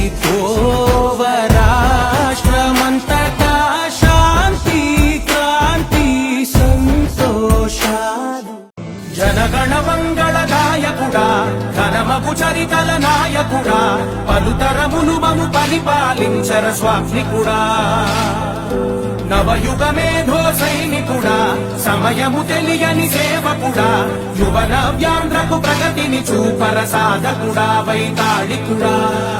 VC శాంతి క్రాంతి సంతోషాలు. జనగణ మంగళ గాయకుడా చరితల నాయకుడా పలుతరములు మము పరిపాలించర స్వామికుడా నవయుగ మేధో సైనికుడా సమయము తెలియని సేవకుడా యువన వ్యాంధ్రకు ప్రగతిని చూపర సాధకుడా వైతాళికుడా.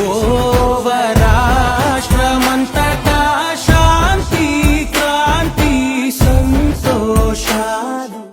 我